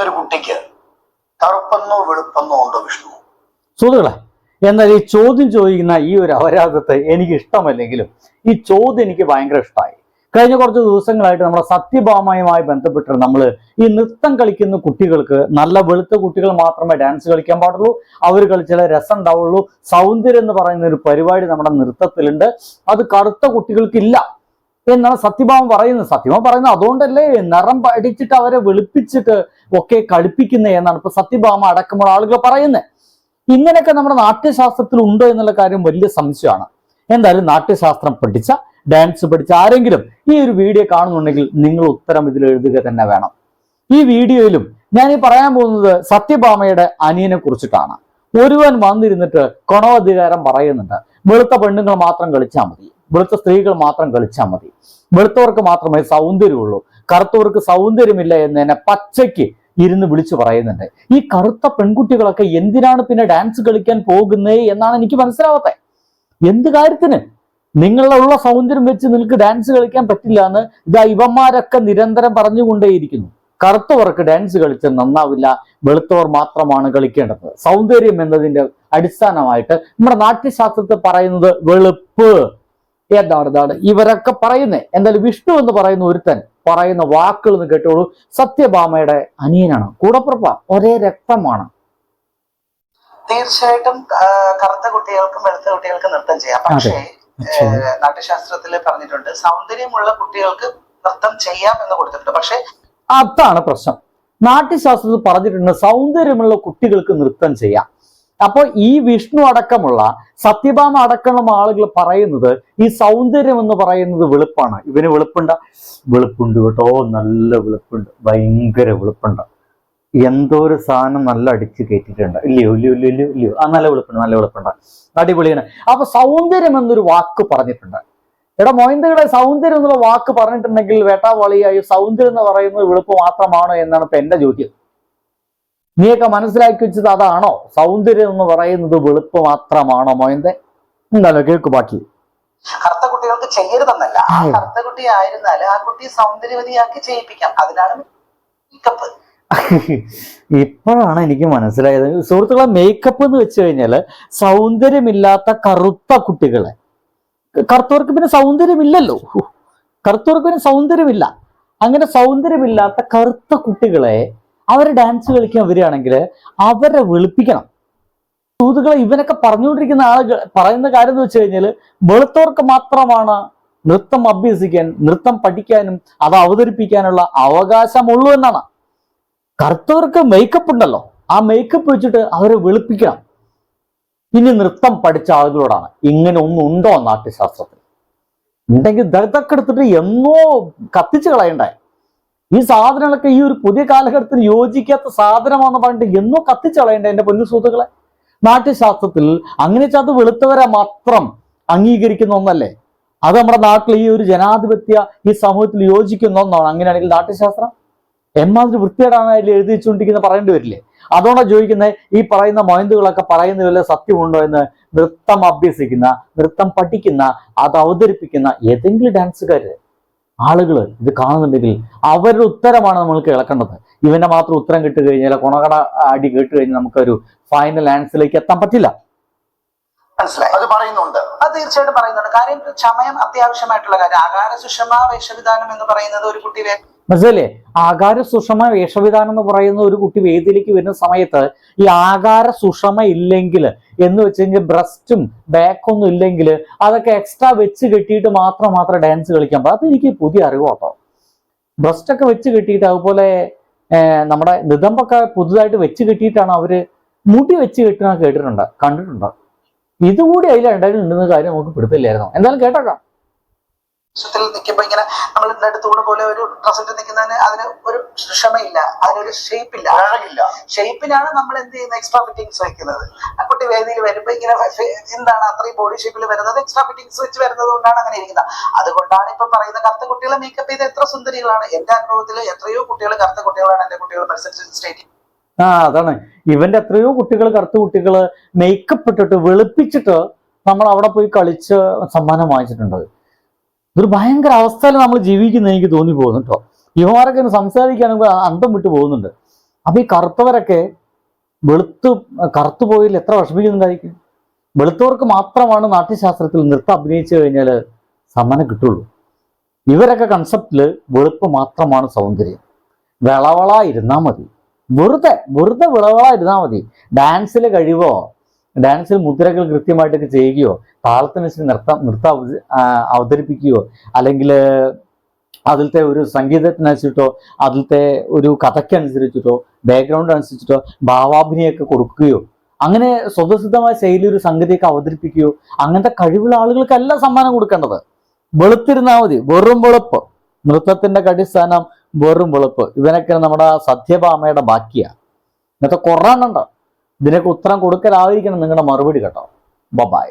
കളിക്കുന്ന ഒരു കുട്ടിക്ക് കറുപ്പെന്നോ വെളുപ്പെന്നോ ഉണ്ടോ വിഷ്ണു? സുഹൃത്തുക്കളെ എന്നാൽ ഈ ചോദ്യം ചോദിക്കുന്ന ഈ ഒരു അപരാധത്തെ എനിക്ക് ഇഷ്ടമല്ലെങ്കിലും ഈ ചോദ്യം എനിക്ക് ഭയങ്കര ഇഷ്ടമായി. കഴിഞ്ഞ കുറച്ച് ദിവസങ്ങളായിട്ട് നമ്മുടെ സത്യഭാമയുമായി ബന്ധപ്പെട്ട് നമ്മൾ ഈ നൃത്തം കളിക്കുന്ന കുട്ടികൾക്ക് നല്ല വെളുത്ത കുട്ടികൾ മാത്രമേ ഡാൻസ് കളിക്കാൻ പാടുള്ളൂ. അവർ കളിച്ചാലേ രസം ഉണ്ടാവുള്ളൂ. സൗന്ദര്യം എന്ന് പറയുന്ന ഒരു പരിപാടി നമ്മുടെ നൃത്തത്തിലുണ്ട്. അത് കറുത്ത കുട്ടികൾക്കില്ല എന്നാണ് സത്യഭാമം പറയുന്നത്. സത്യഭാമം പറയുന്നത് അതുകൊണ്ടല്ലേ നിറം അടിച്ചിട്ട് അവരെ വെളുപ്പിച്ചിട്ട് ഒക്കെ കളിപ്പിക്കുന്ന എന്നാണ് ഇപ്പൊ സത്യഭാമ അടക്കമുള്ള ആളുകൾ പറയുന്നത്. ഇങ്ങനെയൊക്കെ നമ്മുടെ നാട്യശാസ്ത്രത്തിൽ ഉണ്ടോ എന്നുള്ള കാര്യം വലിയ സംശയമാണ്. എന്തായാലും നാട്യശാസ്ത്രം പഠിച്ച ഡാൻസ് പഠിച്ച ആരെങ്കിലും ഈ ഒരു വീഡിയോ കാണുന്നുണ്ടെങ്കിൽ നിങ്ങൾ ഉത്തരം ഇതിൽ എഴുതുക തന്നെ വേണം. ഈ വീഡിയോയിലും ഞാൻ ഈ പറയാൻ പോകുന്നത് സത്യഭാമയുടെ അനിയനെ കുറിച്ചിട്ടാണ്. ഒരുവൻ വന്നിരുന്നിട്ട് കൊണവധികാരം പറയുന്നുണ്ട്. വെളുത്ത പെണ്ണുങ്ങൾ മാത്രം കളിച്ചാൽ മതി. വെളുത്ത സ്ത്രീകൾ മാത്രം കളിച്ചാൽ മതി. വെളുത്തവർക്ക് മാത്രമേ സൗന്ദര്യമുള്ളൂ. കറുത്തവർക്ക് സൗന്ദര്യമില്ല എന്ന് എന്നെ പച്ചയ്ക്ക് ഇരുന്ന് വിളിച്ചു പറയുന്നുണ്ട്. ഈ കറുത്ത പെൺകുട്ടികളൊക്കെ എന്തിനാണ് പിന്നെ ഡാൻസ് കളിക്കാൻ പോകുന്നത് എന്നാണ് എനിക്ക് മനസ്സിലാവാത്തത്. എന്ത് കാര്യത്തിന്? നിങ്ങളുള്ള സൗന്ദര്യം വെച്ച് നിങ്ങൾക്ക് ഡാൻസ് കളിക്കാൻ പറ്റില്ല എന്ന് ഇതാ ഇവന്മാരൊക്കെ നിരന്തരം പറഞ്ഞുകൊണ്ടേയിരിക്കുന്നു. കറുത്തവർക്ക് ഡാൻസ് കളിച്ച് നന്നാവില്ല. വെളുത്തവർ മാത്രമാണ് കളിക്കേണ്ടത്. സൗന്ദര്യം എന്നതിന്റെ അടിസ്ഥാനമായിട്ട് നമ്മുടെ നാട്യശാസ്ത്രത്തിൽ പറയുന്നത് വെളുപ്പ്. എന്താണ് ഇതാണ്? ഇവരൊക്കെ പറയുന്നത് എന്തായാലും വിഷ്ണു എന്ന് പറയുന്ന ഒരുത്തൻ പറയുന്ന വാക്കുകൾ എന്ന് കേട്ടോളൂ. സത്യഭാമയുടെ അനിയനാണ്. കൂടപ്പുറപ്പ ഒരേ രക്തമാണ്. തീർച്ചയായിട്ടും കറുത്ത കുട്ടികൾക്കും വെളുത്ത കുട്ടികൾക്കും നൃത്തം ചെയ്യാം. പക്ഷേ, നാട്യശാസ്ത്രത്തിൽ പറഞ്ഞിട്ടുണ്ട് സൗന്ദര്യമുള്ള കുട്ടികൾക്ക് നൃത്തം ചെയ്യാം എന്ന് കൊടുത്തിട്ടുണ്ട്. പക്ഷേ അതാണ് പ്രശ്നം. നാട്യശാസ്ത്രത്തിൽ പറഞ്ഞിട്ടുണ്ട് സൗന്ദര്യമുള്ള കുട്ടികൾക്ക് നൃത്തം ചെയ്യാം. അപ്പോൾ ഈ വിഷ്ണു അടക്കമുള്ള സത്യഭാമ അടക്കമുള്ള ആളുകൾ പറയുന്നത് ഈ സൗന്ദര്യം എന്ന് പറയുന്നത് വെളുപ്പാണ്. ഇവന് വെളുപ്പുണ്ട? വെളുപ്പുണ്ട് കേട്ടോ. നല്ല വെളുപ്പുണ്ട്. ഭയങ്കര വെളുപ്പുണ്ട്. എന്തോ ഒരു സാധനം നല്ല അടിച്ച് കയറ്റിയിട്ടുണ്ട്. ഇല്ലയോ ഇല്ലയോ ഇല്ലയോ ഇല്ലയോ ഇല്ലയോ. ആ നല്ല വെളുപ്പുണ്ട് നല്ല വെളുപ്പുണ്ട്. അടിപൊളിയാണ്. അപ്പൊ സൗന്ദര്യം എന്നൊരു വാക്ക് പറഞ്ഞിട്ടുണ്ട്. എടാ മൊയന്തയുടെ സൗന്ദര്യം എന്നുള്ള വാക്ക് പറഞ്ഞിട്ടുണ്ടെങ്കിൽ വേട്ടാവാളിയായി സൗന്ദര്യം എന്ന് പറയുന്നത് വെളുപ്പ് മാത്രമാണോ എന്നാണ് ഇപ്പൊ എന്റെ ചോദ്യം. നീയൊക്കെ മനസ്സിലാക്കി വെച്ചത് അതാണോ? സൗന്ദര്യം എന്ന് പറയുന്നത് വെളുപ്പ് മാത്രമാണോ മോയന്തെ? എന്തായാലും കേക്ക് ബാക്കി. കറുത്ത കുട്ടികൾക്ക് ചെയ്യരുതെന്നല്ല ആ. കറുത്ത കുട്ടി ആയിരുന്നാൽ ആ കുട്ടി സൗന്ദര്യവതിയാക്കി ചെയ്യിപ്പിക്കാം. അതിനാണ് മേക്കപ്പ് ഇപ്പോഴാണ് എനിക്ക് മനസ്സിലായത്. സുഹൃത്തുക്കളെ മേക്കപ്പ് എന്ന് വെച്ച് കഴിഞ്ഞാൽ സൗന്ദര്യമില്ലാത്ത കറുത്ത കുട്ടികളെ. കറുത്തവർക്ക് പിന്നെ സൗന്ദര്യമില്ലല്ലോ. കറുത്തവർക്ക് പിന്നെ സൗന്ദര്യമില്ല. അങ്ങനെ സൗന്ദര്യമില്ലാത്ത കറുത്ത കുട്ടികളെ അവർ ഡാൻസ് കളിക്കാൻ വരികയാണെങ്കിൽ അവരെ വെളുപ്പിക്കണം. സുഹൃത്തുക്കളെ ഇവനൊക്കെ പറഞ്ഞുകൊണ്ടിരിക്കുന്ന ആളുകൾ പറയുന്ന കാര്യം എന്ന് വെച്ച് കഴിഞ്ഞാൽ വെളുത്തവർക്ക് മാത്രമാണ് നൃത്തം അഭ്യസിക്കാൻ നൃത്തം പഠിക്കാനും അത് അവതരിപ്പിക്കാനുള്ള അവകാശമുള്ളൂ എന്നാണ്. കറുത്തവർക്ക് മേക്കപ്പ് ഉണ്ടല്ലോ. ആ മേക്കപ്പ് വെച്ചിട്ട് അവരെ വെളുപ്പിക്കണം. ഇനി നൃത്തം പഠിച്ച ആളുകളോടാണ്. ഇങ്ങനെ ഒന്നും ഉണ്ടോ നാട്യശാസ്ത്രത്തിൽ? ഉണ്ടെങ്കിൽ ദത്തൊക്കെ എടുത്തിട്ട് എന്നോ കത്തിച്ചു കളയണ്ടേ? ഈ സാധനങ്ങളൊക്കെ ഈ ഒരു പുതിയ കാലഘട്ടത്തിന് യോജിക്കാത്ത സാധനമാണെന്ന് പറഞ്ഞിട്ട് എന്നോ കത്തിച്ചളയേണ്ട എന്റെ പൊന്നു സുഹൃത്തുക്കളെ. നാട്യശാസ്ത്രത്തിൽ അങ്ങനെ അത് വെളുത്തവരെ മാത്രം അംഗീകരിക്കുന്ന ഒന്നല്ലേ? അത് നമ്മുടെ നാട്ടിൽ ഈ ഒരു ജനാധിപത്യ ഈ സമൂഹത്തിൽ യോജിക്കുന്ന ഒന്നാണ്. അങ്ങനെയാണെങ്കിൽ നാട്യശാസ്ത്രം? എമ്മാതിരി വൃത്തികേടാണ് അതിൽ എഴുതി വെച്ചുകൊണ്ടിരിക്കുന്ന പറയേണ്ടി വരില്ലേ? അതോടെ ചോദിക്കുന്നത് ഈ പറയുന്ന മൊയന്തുകളൊക്കെ പറയുന്ന വല്ല സത്യമുണ്ടോ എന്ന്? നൃത്തം അഭ്യസിക്കുന്ന നൃത്തം പഠിക്കുന്ന അത് അവതരിപ്പിക്കുന്ന ഏതെങ്കിലും ഡാൻസുകാര് ആളുകൾ ഇത് കാണുന്നുണ്ടെങ്കിൽ അവരുടെ ഉത്തരമാണ് നമ്മൾ കേൾക്കേണ്ടത്. ഇവന്റെ മാത്രം ഉത്തരം കിട്ടു കഴിഞ്ഞാൽ കൊണകട അടി കേട്ട് കഴിഞ്ഞാൽ നമുക്കൊരു ഫൈനൽ ആൻസറിലേക്ക് എത്താൻ പറ്റില്ല. മനസ്സിലായി? അത് പറയുന്നുണ്ട്. അത് തീർച്ചയായിട്ടും പറയുന്നുണ്ട്. കാര്യം ക്ഷമയം അത്യാവശ്യമായിട്ടുള്ള കാര്യം. ആകാര സുഷമ വേഷവിധാനം എന്ന് പറയുന്നത് ഒരു കുട്ടി വേ- മനസ്സിലല്ലേ? ആകാര സുഷമ വേഷവിധാനം എന്ന് പറയുന്ന ഒരു കുട്ടി വേദിയിലേക്ക് വരുന്ന സമയത്ത് ഈ ആകാര സുഷമ ഇല്ലെങ്കിൽ എന്ന് വെച്ച് കഴിഞ്ഞാൽ ബ്രസ്റ്റും ബാക്കൊന്നും ഇല്ലെങ്കിൽ അതൊക്കെ എക്സ്ട്രാ വെച്ച് കെട്ടിയിട്ട് മാത്രം മാത്രം ഡാൻസ് കളിക്കാൻ പാടും അതെനിക്ക് പുതിയ അറിവ് കേട്ടോ ബ്രസ്റ്റ് ഒക്കെ വെച്ച് കെട്ടിയിട്ട് അതുപോലെ നമ്മുടെ നിതമ്പൊക്കെ പുതുതായിട്ട് വെച്ച് കെട്ടിയിട്ടാണ് അവർ മുടി വെച്ച് കെട്ടുന്ന കേട്ടിട്ടുണ്ട്? കണ്ടിട്ടുണ്ട്? ഇതുകൂടി അതിൽ ഉണ്ടെന്ന കാര്യം നമുക്ക് പിടുത്തില്ലായിരുന്നു എന്തായാലും കേട്ടേക്കാം. ത്തിൽ നിൽക്കുമ്പോ ഇങ്ങനെ നമ്മൾ നെടുത്തൂണ് പോലെ ഒരു ഡ്രസ്സിട്ട് നിൽക്കുന്നതിന് അതിന് ഒരു ക്ഷമയില്ല അതിനൊരു ഷേപ്പ് ഇല്ല. അഴകില്ല ഷേപ്പിനാണ് നമ്മൾ എന്ത് ചെയ്യുന്നത്? എക്സ്ട്രാ ഫിറ്റിങ്സ് വെക്കുന്നത്. ആ കുട്ടി വേദിയിൽ വരുമ്പോ ഇങ്ങനെ എന്താണ് അത്രയും ബോഡി ഷേപ്പിൽ വരുന്നത്? എക്സ്ട്രാ ഫിറ്റിങ്സ് വെച്ച് വരുന്നത് കൊണ്ടാണ് അങ്ങനെ ഇരിക്കുന്നത്. അതുകൊണ്ടാണ് ഇപ്പൊ പറയുന്ന കറുത്ത കുട്ടികളെ മേക്കപ്പ് ചെയ്ത് എത്ര സുന്ദരികളാണ്. എന്റെ അനുഭവത്തിൽ എത്രയോ കുട്ടികൾ കറുത്ത കുട്ടികളാണ് എന്റെ കുട്ടികൾ മത്സരിച്ച് സ്റ്റേറ്റ് ആ അതാണ്. ഇവന്റെ എത്രയോ കുട്ടികൾ കറുത്ത കുട്ടികൾ മേക്കപ്പ് ഇട്ടിട്ട് വെളുപ്പിച്ചിട്ട് നമ്മൾ അവിടെ പോയി കളിച്ച് സമ്മാനം വാങ്ങിച്ചിട്ടുണ്ട്. ഇതൊരു ഭയങ്കര അവസ്ഥയിൽ നമ്മൾ ജീവിക്കുന്ന എനിക്ക് തോന്നി പോകുന്നു കേട്ടോ ഇങ്ങനെ സംസാരിക്കുകയാണെങ്കിൽ അന്തം വിട്ടു പോകുന്നുണ്ട്. അപ്പൊ ഈ കറുത്തവരൊക്കെ വെളുത്ത് കറുത്തു പോയിൽ എത്ര വിഷമിക്കുന്നുണ്ടായിരിക്കും? വെളുത്തവർക്ക് മാത്രമാണ് നാട്യശാസ്ത്രത്തിൽ നൃത്തം അഭിനയിച്ചു കഴിഞ്ഞാൽ സമ്മാനം കിട്ടുള്ളൂ. ഇവരൊക്കെ കൺസെപ്റ്റിൽ വെളുപ്പ് മാത്രമാണ് സൗന്ദര്യം. വിളവള ഇരുന്നാൽ മതി. വെറുതെ വെറുതെ വിളവള ഇരുന്നാൽ മതി. ഡാൻസിലെ കഴിവോ? ഡാൻസിൽ മുദ്രകൾ കൃത്യമായിട്ടൊക്കെ ചെയ്യുകയോ താളത്തിനനുസരിച്ച് നൃത്തം നൃത്തം അവത- അവതരിപ്പിക്കുകയോ അല്ലെങ്കിൽ അതിലത്തെ ഒരു സംഗീതത്തിനനുസരിച്ചിട്ടോ അതിലത്തെ ഒരു കഥയ്ക്കനുസരിച്ചിട്ടോ ബാക്ക്ഗ്രൗണ്ട് അനുസരിച്ചിട്ടോ ഭാവാഭിനയൊക്കെ കൊടുക്കുകയോ അങ്ങനെ സ്വതസിദ്ധമായ ശൈലി ഒരു സംഗതിയൊക്കെ അവതരിപ്പിക്കുകയോ അങ്ങനത്തെ കഴിവുള്ള ആളുകൾക്കല്ല സമ്മാനം കൊടുക്കേണ്ടത്. വെളുത്തിരുന്നാൽ മതി വെറും വെളുപ്പ്. നൃത്തത്തിന്റെ കടിസ്ഥാനം വെറും വെളുപ്പ്. ഇവനൊക്കെ നമ്മുടെ സത്യഭാമയുടെ ബാക്കിയാണ് ഇന്നത്തെ കുറേ എണ്ണുണ്ട് ഇതിനൊക്കെ ഉത്തരം കൊടുക്കലായിരിക്കണം നിങ്ങളുടെ മറുപടി കേട്ടോ. ബബായ്